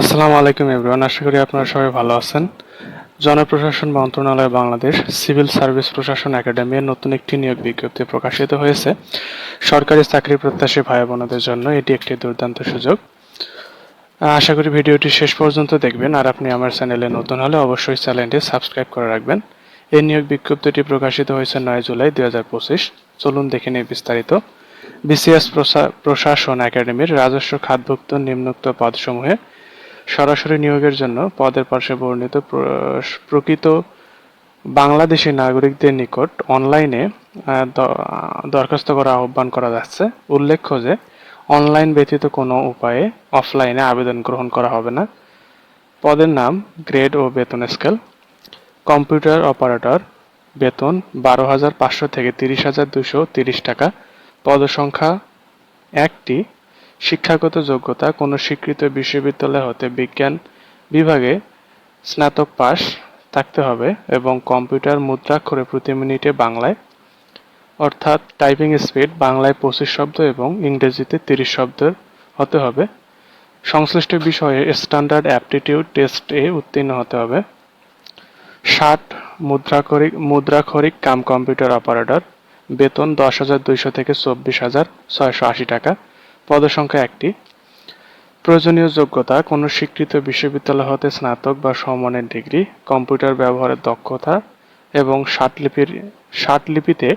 আসসালামু আলাইকুম এভরিওয়ান, আশা করি আপনারা সবাই ভালো আছেন। জনপ্রশাসন মন্ত্রণালয় বাংলাদেশ সিভিল সার্ভিস প্রশাসন একাডেমির নতুন একটি নিয়োগ বিজ্ঞপ্তি প্রকাশিত হয়েছে। সরকারি চাকরি প্রত্যাশী ভাই বোনদের জন্য এটি একটি দুর্দান্ত সুযোগ। আশা করি ভিডিওটি শেষ পর্যন্ত দেখবেন, আর আপনি আমার চ্যানেলে নতুন হলে অবশ্যই চ্যানেলটি সাবস্ক্রাইব করে রাখবেন। এই নিয়োগ বিজ্ঞপ্তিটি প্রকাশিত হয়েছে নয় জুলাই দুই হাজার পঁচিশ। চলুন দেখে নিই বিস্তারিত। বিসিএস প্রশাসন একাডেমির রাজস্ব খাতভুক্ত নিম্নোক্ত পদসমূহে সরাসরি নিয়োগের জন্য পদের পার্শ্বে বর্ণিত প্র- প্রকৃত বাংলাদেশি নাগরিকদের নিকট অনলাইনে দরখাস্ত করা আহ্বান করা যাচ্ছে। উল্লেখ্য যে, অনলাইন ব্যতীত কোনো উপায়ে অফলাইনে আবেদন গ্রহণ করা হবে না। পদের নাম গ্রেড ও বেতন স্কেল। কম্পিউটার অপারেটর, বেতন বারো হাজার পাঁচশো থেকে তিরিশ হাজার দুশো তিরিশ টাকা। পদসংখ্যা একটি শিক্ষাগত যোগ্যতা কোনো স্বীকৃত বিশ্ববিদ্যালয় হতে বিজ্ঞান বিভাগে স্নাতক পাস থাকতে হবে এবং কম্পিউটার মুদ্রাক্ষরে প্রতি মিনিটে বাংলায়, অর্থাৎ টাইপিং স্পিড বাংলায় পঁচিশ শব্দ এবং ইংরেজিতে তিরিশ শব্দ হতে হবে। সংশ্লিষ্ট বিষয়ে স্ট্যান্ডার্ড অ্যাপটিটিউড টেস্টে উত্তীর্ণ হতে হবে। ষাট মুদ্রাক্ষরিক মুদ্রাক্ষরিক কাম কম্পিউটার অপারেটর, বেতন দশ হাজার দুইশো থেকে চব্বিশ হাজার ছয়শো আশি টাকা। পদসংখ্যা একটি। প্রয়োজনীয় যোগ্যতা, কোনো স্বীকৃত বিশ্ববিদ্যালয় হতে স্নাতক বা সমমানের ডিগ্রি, কম্পিউটার ব্যবহারের দক্ষতা এবং ষাটলিপির, ষাটলিপিতে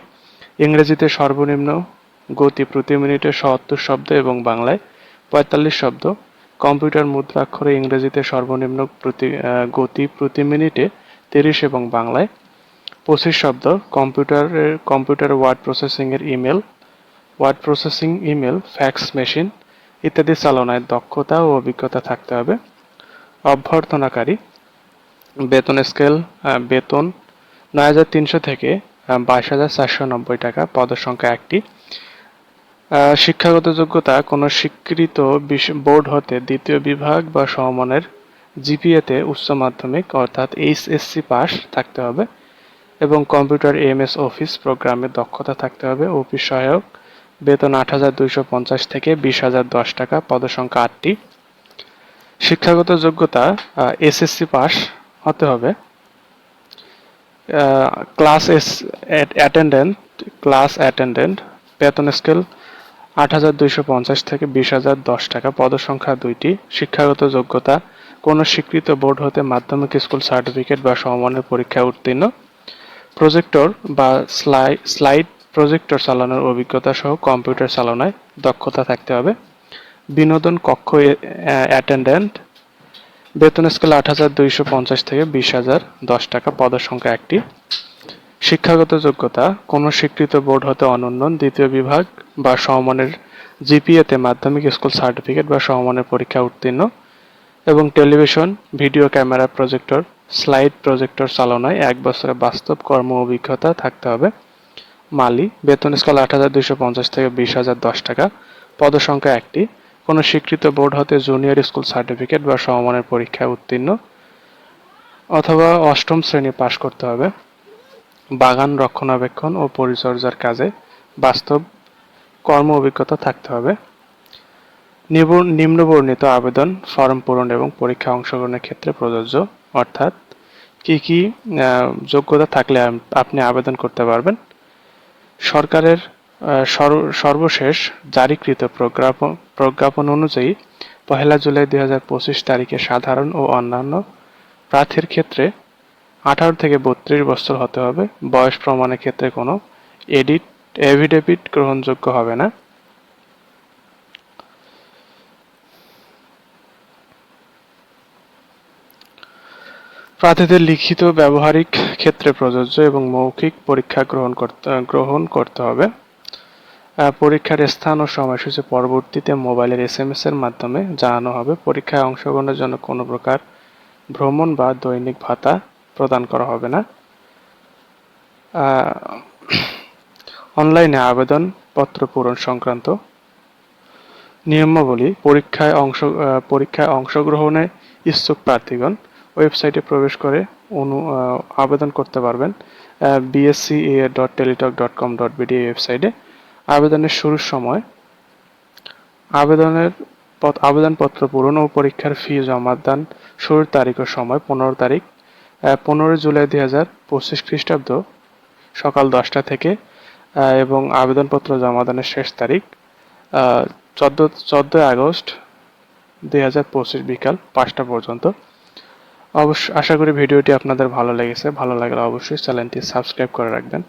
ইংরেজিতে সর্বনিম্ন গতি প্রতি মিনিটে সত্তর শব্দ এবং বাংলায় পঁয়তাল্লিশ শব্দ, কম্পিউটার মুদ্রাক্ষরে ইংরেজিতে সর্বনিম্ন প্রতি গতি প্রতি মিনিটে তিরিশ এবং বাংলায় পঁচিশ শব্দ কম্পিউটারের computer word প্রসেসিংয়ের email word processing email fax machine ইত্যাদি চালনায় দক্ষতা ও অভিজ্ঞতা থাকতে হবে। অভ্যর্থনাকারী, বেতন স্কেল বেতন নয় হাজার তিনশো থেকে বাইশ হাজার চারশো নব্বই টাকা পদসংখ্যা একটি। শিক্ষাগত যোগ্যতা, কোনো স্বীকৃত বোর্ড হতে দ্বিতীয় বিভাগ বা সমমানের জিপিএতে উচ্চ মাধ্যমিক, অর্থাৎ এইচএসসি পাস থাকতে হবে এবং কম্পিউটার এমএস অফিস প্রোগ্রামে দক্ষতা থাকতে হবে। অফিস সহায়ক বেতন আট হাজার দুইশো পঞ্চাশ থেকে বিশ হাজার দশ টাকা, পদসংখ্যা আটটি। শিক্ষাগত যোগ্যতা এসএসসি পাস হতে হবে। Class S attendant class attendant বেতন স্কেল আট হাজার দুইশো পঞ্চাশ থেকে বিশ হাজার দশ টাকা, পদসংখ্যা দুইটি। শিক্ষাগত যোগ্যতা, কোনো স্বীকৃত বোর্ড হতে মাধ্যমিক স্কুল সার্টিফিকেট বা সমমানের পরীক্ষায় উত্তীর্ণ। প্রজেক্টর বা স্লাই- স্লাইড প্রজেক্টর চালানোর অভিজ্ঞতা সহ কম্পিউটার চালনায় দক্ষতা থাকতে হবে। বিনোদন কক্ষ অ্যাটেন্ডেন্ট। বেতন স্কেল আট হাজার দুইশো পঞ্চাশ থেকে বিশ হাজার দশ টাকা, পদসংখ্যা একটি। শিক্ষাগত যোগ্যতা, কোনো স্বীকৃত বোর্ড হতে অনন্য, দ্বিতীয় বিভাগ বা সমমানের জিপিএতে মাধ্যমিক স্কুল সার্টিফিকেট বা সমমানের পরীক্ষা উত্তীর্ণ এবং television, video camera projector, slide projector চালনায় এক বছরের বাস্তব কর্ম অভিজ্ঞতা থাকতে হবে। মালি, বেতন স্কেল আট হাজার দুইশো পঞ্চাশ থেকে বিশ হাজার দশ টাকা, পদসংখ্যা একটি। কোনো স্বীকৃত বোর্ড হতে জুনিয়র স্কুল সার্টিফিকেট বা সমমানের পরীক্ষায় উত্তীর্ণ অথবা অষ্টম শ্রেণি পাশ করতে হবে। বাগান রক্ষণাবেক্ষণ ও পরিচর্যার কাজে বাস্তব কর্ম অভিজ্ঞতা থাকতে হবে। নিম্নবর্ণিত আবেদন, ফর্ম পূরণ এবং পরীক্ষা অংশগ্রহণের ক্ষেত্রে প্রযোজ্য, অর্থাৎ কি কি যোগ্যতা থাকলে আপনি আবেদন করতে পারবেন। সরকারের সর্বশেষ জারিকৃত প্রজ্ঞাপন অনুযায়ী পহেলা জুলাই দুই হাজার পঁচিশ তারিখে সাধারণ ও অন্যান্য প্রার্থীর ক্ষেত্রে আঠারো থেকে বত্রিশ বছর হতে হবে। বয়স প্রমাণের ক্ষেত্রে কোনো এডিট, এভিডেভিট গ্রহণযোগ্য হবে না। প্রার্থীদের লিখিত ব্যবহারিক ক্ষেত্রে প্রযোজ্য এবং মৌখিক পরীক্ষা গ্রহণ করতে গ্রহণ করতে হবে। পরীক্ষার স্থান ও সময়সূচি পরবর্তীতে মোবাইলের এস এম এস এর মাধ্যমে জানানো হবে। পরীক্ষায় অংশগ্রহণের জন্য কোনো প্রকার ভ্রমণ বা দৈনিক ভাতা প্রদান করা হবে না। অনলাইনে আবেদন পত্র পূরণ সংক্রান্ত নিয়মাবলী, পরীক্ষায় অংশ পরীক্ষায় অংশগ্রহণে ইচ্ছুক প্রার্থীগণ ওয়েবসাইটে প্রবেশ করে অনু আবেদন করতে পারবেন BSC dot teletalk dot com dot BD ওয়েবসাইটে। আবেদনের শুরুর সময় আবেদনের পত- আবেদনপত্র পূরণ ও পরীক্ষার ফি জমাদান শুরুর তারিখ ও সময় পনেরো তারিখ পনেরোই জুলাই দুই হাজার পঁচিশ খ্রিস্টাব্দ সকাল দশটা থেকে এবং আবেদনপত্র জমাদানের শেষ তারিখ চোদ্দ, চোদ্দোই আগস্ট দুই হাজার পঁচিশ বিকাল পাঁচটা পর্যন্ত। অবশ্য আশা করি ভিডিওটি আপনাদের ভালো লেগেছে। ভালো লাগলে অবশ্যই চ্যানেলটি সাবস্ক্রাইব করে রাখবেন।